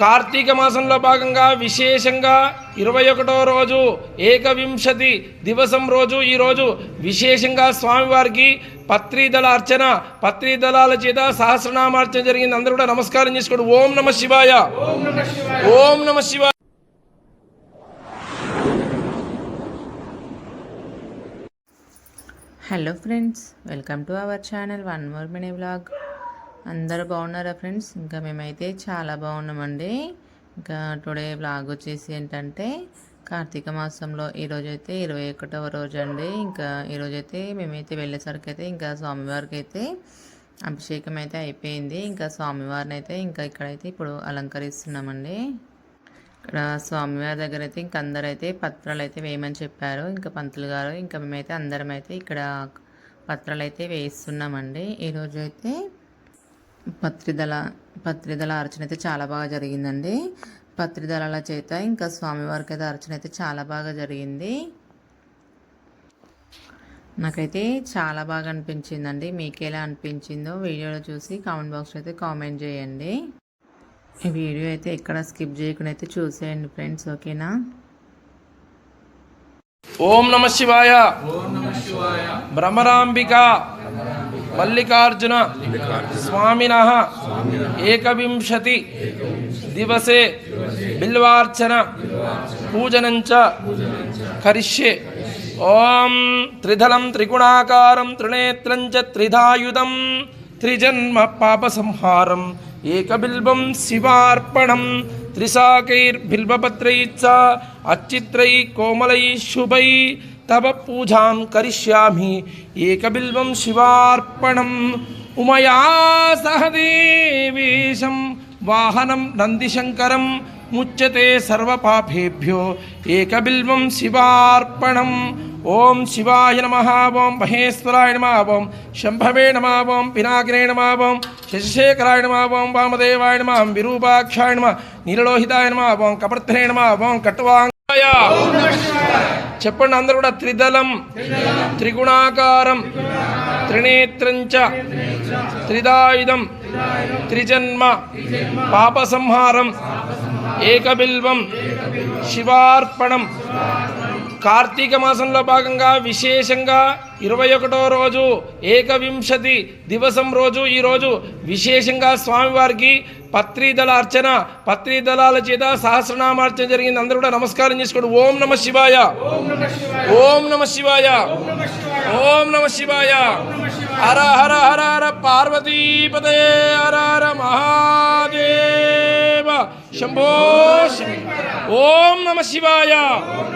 కార్తీక మాసంలో భాగంగా విశేషంగా ఇరవై ఒకటో రోజు ఏకవింశతి దివసం రోజు. ఈరోజు విశేషంగా స్వామివారికి పత్రిదళ అర్చన పత్రిదళాల చేత సహస్రనామార్చన జరిగింది. అందరూ కూడా నమస్కారం చేసుకోండి. ఓం నమ శివాయ. ఓం నమ శివాయ. Hello friends welcome to our channel one more mini blog అందరూ బాగున్నారా ఫ్రెండ్స్? ఇంకా మేమైతే చాలా బాగున్నామండి. ఇంకా టుడే బ్లాగ్ వచ్చేసి ఏంటంటే కార్తీక మాసంలో ఈరోజైతే అయితే ఇరవై ఒకటవ రోజు అండి ఇంకా ఈరోజు అయితే మేమైతే వెళ్ళేసరికి అయితే ఇంకా స్వామివారికి అయితే అభిషేకం అయితే అయిపోయింది. ఇంకా స్వామివారిని అయితే ఇంకా ఇక్కడైతే ఇప్పుడు అలంకరిస్తున్నామండి. ఇక్కడ స్వామివారి దగ్గర అయితే ఇంక అందరూ అయితే పత్రాలు అయితే వేయమని చెప్పారు. ఇంకా పంతులు గారు ఇంకా మేమైతే అందరం అయితే ఇక్కడ పత్రాలు అయితే వేయిస్తున్నామండి. ఈరోజు అయితే పత్రిదళ పత్రిదళ అర్చన అయితే చాలా బాగా జరిగిందండి. పత్రిదళాల చేత ఇంకా స్వామివారికి అయితే అర్చన అయితే చాలా బాగా జరిగింది. నాకైతే చాలా బాగా అనిపించిందండి. మీకు ఎలా అనిపించిందో వీడియోలో చూసి కామెంట్ బాక్స్లో అయితే కామెంట్ చేయండి. ఈ వీడియో అయితే ఎక్కడ స్కిప్ చేయకుండా అయితే చూసేయండి ఫ్రెండ్స్ ఓకేనా? ఓం నమ శివాయ. భ్రమరాంబిక మల్లికార్జున స్వామిన ఏకవింశతి దివసే బిల్వార్చన పూజనంచ కరిష్యే. ఓం త్రిధలం త్రిగుణాకారం త్రినేత్రం త్రిధాయుధం త్రిజన్మ పాపసంహారం ఏకబిల్బం శివార్పణం త్రిశాకైర్బిల్వపత్రైశ్చ అచ్చిత్రై కోమలై శుభై తవ పూజాం కరిష్యామి ఏకబిల్వం శివార్పణం. ఉమయా సహదేవేశం వాహనం నందిశంకరం ముచ్యతే సర్వపాపేభ్యో ఏకబిల్వం శివార్పణం. ఓం శివాయ నమ ఓం మహేశ్వరాయ నమ ఓం శంభవే నమ ఓం పినాకినే నమ ఓం శశిశేఖరాయ నమ ఓం వామదేవాయ నమ విరూపాక్షాయ నమ నీలలోహితాయ నమ ఓం కపర్ధనే నమ ఓం కట్వాంగాయ. చెప్పండి అందరు కూడా త్రిదళం. త్రిగుణాకారం. త్రినేత్రంచ. త్రిదాయుధం. త్రిజన్మ. పాపసంహారం ఏకబిల్వం. శివార్పణం. కార్తీక మాసంలో భాగంగా విశేషంగా ఇరవై ఒకటో రోజు ఏకవింశతి దివసం రోజు. ఈరోజు విశేషంగా స్వామివారికి పత్రిదళ అర్చన పత్రిదళాల చేత సహస్రనామార్చన జరిగింది. అందరూ కూడా నమస్కారం చేసుకోండి. ఓం నమ శివాయ. ఓం నమ శివాయ. ఓం నమ శివాయ. హర హర హర హర పార్వతీపదే హర హర మహాదేవ. శంభో. ఓం నమ శివాయ.